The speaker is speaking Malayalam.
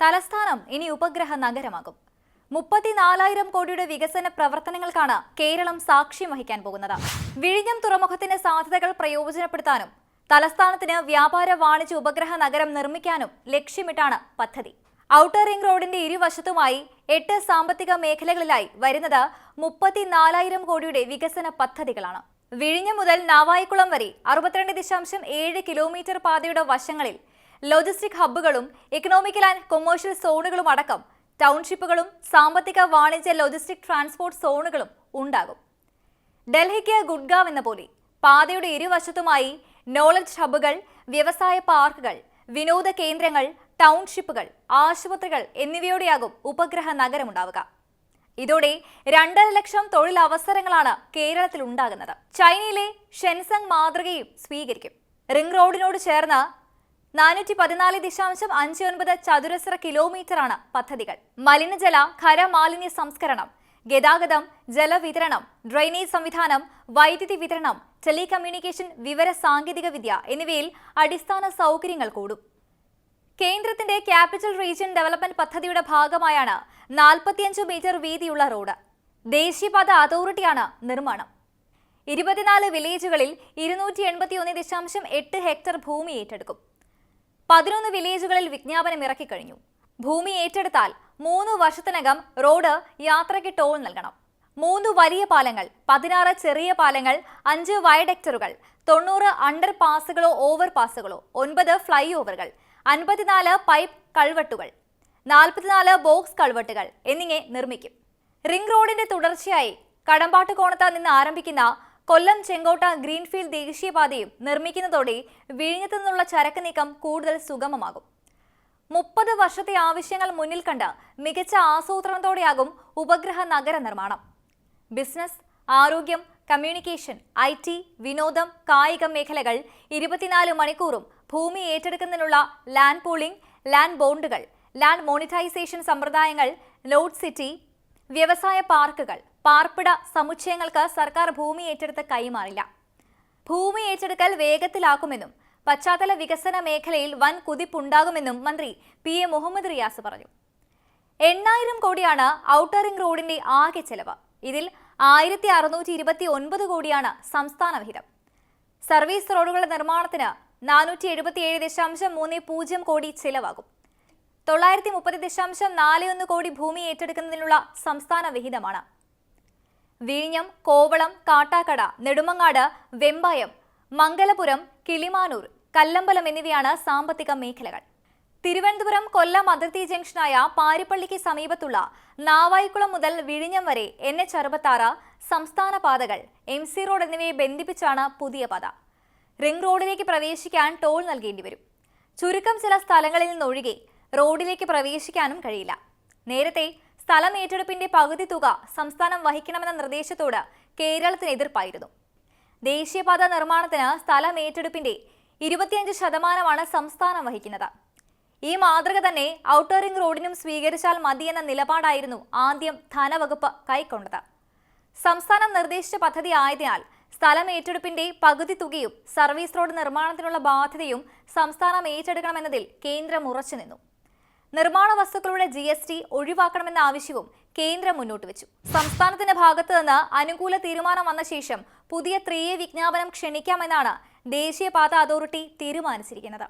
തലസ്ഥാനം ഇനി ഉപഗ്രഹ നഗരമാകും. മുപ്പത്തിനാലായിരം കോടിയുടെ വികസന പ്രവർത്തനങ്ങൾക്കാണ് കേരളം സാക്ഷ്യം വഹിക്കാൻ പോകുന്നത്. വിഴിഞ്ഞം തുറമുഖത്തിന്റെ സാധ്യതകൾ പ്രയോജനപ്പെടുത്താനും തലസ്ഥാനത്തിന് വ്യാപാര വാണിജ്യ ഉപഗ്രഹ നഗരം നിർമ്മിക്കാനും ലക്ഷ്യമിട്ടാണ് പദ്ധതി. ഔട്ടർ റിംഗ് റോഡിന്റെ ഇരുവശത്തുമായി എട്ട് സാമ്പത്തിക മേഖലകളിലായി വരുന്നത് മുപ്പത്തിനാലായിരം കോടിയുടെ വികസന പദ്ധതികളാണ്. വിഴിഞ്ഞം മുതൽ നാവായിക്കുളം വരെ അറുപത്തിരണ്ട് ദശാംശം ഏഴ് കിലോമീറ്റർ പാതയുടെ വശങ്ങളിൽ ലോജിസ്റ്റിക് ഹബ്ബുകളും ഇക്കണോമിക്കൽ ആൻഡ് കൊമേഴ്ഷ്യൽ സോണുകളും അടക്കം ടൗൺഷിപ്പുകളും സാമ്പത്തിക വാണിജ്യ ലോജിസ്റ്റിക് ട്രാൻസ്പോർട്ട് സോണുകളും ഉണ്ടാകും. ഡൽഹിക്ക് ഗുഡ്ഗാവ് എന്ന പോലെ പാതയുടെ ഇരുവശത്തുമായി നോളജ് ഹബ്ബുകൾ വ്യവസായ പാർക്കുകൾ വിനോദ കേന്ദ്രങ്ങൾ ടൗൺഷിപ്പുകൾ ആശുപത്രികൾ എന്നിവയോടെയാകും ഉപഗ്രഹ നഗരമുണ്ടാവുക ഇതോടെ രണ്ടര ലക്ഷം തൊഴിലവസരങ്ങളാണ് കേരളത്തിൽ ഉണ്ടാകുന്നത്. ചൈനയിലെ ഷെൻസങ് മാതൃകയും സ്വീകരിക്കും. റിംഗ് റോഡിനോട് ചേർന്ന് നാനൂറ്റി പതിനാല് ദശാംശം അഞ്ച് ഒൻപത് ചതുരശ്ര കിലോമീറ്ററാണ് പദ്ധതികൾ. മലിനജല ഖരമാലിന്യ സംസ്കരണം ഗതാഗതം ജലവിതരണം ഡ്രെയിനേജ് സംവിധാനം വൈദ്യുതി വിതരണം ടെലികമ്മ്യൂണിക്കേഷൻ വിവര സാങ്കേതിക വിദ്യ എന്നിവയിൽ അടിസ്ഥാന സൗകര്യങ്ങൾ കൂടും. കേന്ദ്രത്തിന്റെ ക്യാപിറ്റൽ റീജിയൻ ഡെവലപ്മെന്റ് പദ്ധതിയുടെ ഭാഗമായാണ് നാൽപ്പത്തിയഞ്ച് മീറ്റർ വീതിയുള്ള റോഡ്. ദേശീയപാത അതോറിറ്റിയാണ് നിർമ്മാണം. ഇരുപത്തിനാല് വില്ലേജുകളിൽ ഇരുന്നൂറ്റി എൺപത്തി ഒന്ന് ദശാംശം എട്ട് ഹെക്ടർ ഭൂമി ഏറ്റെടുക്കും. പതിനൊന്ന് വില്ലേജുകളിൽ വിജ്ഞാപനം ഇറക്കിക്കഴിഞ്ഞു. ഭൂമി ഏറ്റെടുത്താൽ മൂന്ന് വർഷത്തിനകം റോഡ് യാത്രയ്ക്ക് ടോൾ നൽകണം. മൂന്ന് വലിയ പാലങ്ങൾ പതിനാറ് ചെറിയ പാലങ്ങൾ അഞ്ച് വയഡക്ടറുകൾ തൊണ്ണൂറ് അണ്ടർ പാസുകളോ ഓവർ പാസുകളോ ഒൻപത് ഫ്ലൈ ഓവറുകൾ അൻപത്തിനാല് പൈപ്പ് കൾവെട്ടുകൾ നാൽപ്പത്തിനാല് ബോക്സ് കൾവെട്ടുകൾ എന്നിങ്ങനെ നിർമ്മിക്കും. റിംഗ് റോഡിന്റെ തുടർച്ചയായി കടമ്പാട്ടുകോണത്ത് നിന്ന് ആരംഭിക്കുന്ന കൊല്ലം ചെങ്കോട്ട ഗ്രീൻഫീൽഡ് ദേശീയപാതയും നിർമ്മിക്കുന്നതോടെ വിഴിഞ്ഞത്തു നിന്നുള്ള ചരക്ക് നീക്കം കൂടുതൽ സുഗമമാകും. മുപ്പത് വർഷത്തെ ആവശ്യങ്ങൾ മുന്നിൽ കണ്ട് മികച്ച ആസൂത്രണത്തോടെയാകും ഉപഗ്രഹ നഗര നിർമ്മാണം. ബിസിനസ് ആരോഗ്യം കമ്മ്യൂണിക്കേഷൻ ഐ ടി വിനോദം കായിക മേഖലകൾ ഇരുപത്തിനാല് മണിക്കൂറും ഭൂമി ഏറ്റെടുക്കുന്നതിനുള്ള ലാൻഡ് പൂളിംഗ് ലാൻഡ് ബോണ്ടുകൾ ലാൻഡ് മോണിറ്റൈസേഷൻ സമ്പ്രദായങ്ങൾ ലോഡ് സിറ്റി വ്യവസായ പാർക്കുകൾ പാർപ്പിട സമുച്ചയങ്ങൾക്ക് സർക്കാർ ഭൂമി ഏറ്റെടുത്ത് കൈമാറില്ല. ഭൂമി ഏറ്റെടുക്കൽ വേഗത്തിലാക്കുമെന്നും പശ്ചാത്തല വികസന മേഖലയിൽ വൻ കുതിപ്പുണ്ടാകുമെന്നും മന്ത്രി പി എ മുഹമ്മദ് റിയാസ് പറഞ്ഞു. എണ്ണായിരം കോടിയാണ് ഔട്ടർ റിംഗ് റോഡിന്റെ ആകെ ചെലവ്. ഇതിൽ ആയിരത്തി അറുന്നൂറ്റി ഇരുപത്തി ഒൻപത് കോടിയാണ് സംസ്ഥാന വിഹിതം. സർവീസ് റോഡുകളുടെ നിർമ്മാണത്തിന് നാനൂറ്റി എഴുപത്തിയേഴ് ദശാംശം മൂന്ന് പൂജ്യം കോടി ചിലവാകും. തൊള്ളായിരത്തി മുപ്പത് ദശാംശം നാല് ഒന്ന് കോടി ഭൂമി ഏറ്റെടുക്കുന്നതിനുള്ള സംസ്ഥാന വിഹിതമാണ്. വിഴിഞ്ഞം കോവളം കാട്ടാക്കട നെടുമങ്ങാട് വെമ്പായം മംഗലപുരം കിളിമാനൂർ കല്ലമ്പലം എന്നിവയാണ് സാമ്പത്തിക മേഖലകൾ. തിരുവനന്തപുരം കൊല്ലം അതിർത്തി ജംഗ്ഷനായ പാരിപ്പള്ളിക്ക് സമീപത്തുള്ള നാവായിക്കുളം മുതൽ വിഴിഞ്ഞം വരെ എൻ. എച്ച്. അറുപത്താറ് സംസ്ഥാന പാതകൾ എം. സി റോഡ് എന്നിവയെ ബന്ധിപ്പിച്ചാണ് പുതിയ പാത. റിംഗ് റോഡിലേക്ക് പ്രവേശിക്കാൻ ടോൾ നൽകേണ്ടി വരും. ചുരുക്കം ചില സ്ഥലങ്ങളിൽ നിന്നൊഴികെ റോഡിലേക്ക് പ്രവേശിക്കാനും കഴിയില്ല. നേരത്തെ സ്ഥലം ഏറ്റെടുപ്പിന്റെ പകുതി തുക സംസ്ഥാനം വഹിക്കണമെന്ന നിർദ്ദേശത്തോട് കേരളത്തിന് എതിർപ്പായിരുന്നു. ദേശീയപാത നിർമ്മാണത്തിന് സ്ഥലം ഏറ്റെടുപ്പിന്റെ ഇരുപത്തിയഞ്ച് ശതമാനമാണ് സംസ്ഥാനം വഹിക്കുന്നത്. ഈ മാതൃക തന്നെ ഔട്ടർ റിംഗ് റോഡിനും സ്വീകരിച്ചാൽ മതിയെന്ന നിലപാടായിരുന്നു ആദ്യം ധനവകുപ്പ് കൈക്കൊണ്ടത്. സംസ്ഥാനം നിർദ്ദേശിച്ച പദ്ധതി ആയതിനാൽ സ്ഥലം ഏറ്റെടുപ്പിന്റെ പകുതി തുകയും സർവീസ് റോഡ് നിർമ്മാണത്തിനുള്ള ബാധ്യതയും സംസ്ഥാനം ഏറ്റെടുക്കണമെന്നതിൽ കേന്ദ്രം ഉറച്ചുനിന്നു. നിർമ്മാണ വസ്തുക്കളുടെ ജി എസ് ടി ഒഴിവാക്കണമെന്ന ആവശ്യവും കേന്ദ്രം മുന്നോട്ട് വെച്ചു. സംസ്ഥാനത്തിന്റെ ഭാഗത്തു നിന്ന് അനുകൂല തീരുമാനം വന്ന ശേഷം പുതിയ ത്രീയെ വിജ്ഞാപനം ക്ഷണിക്കാമെന്നാണ് ദേശീയപാത അതോറിറ്റി തീരുമാനിച്ചിരിക്കുന്നത്.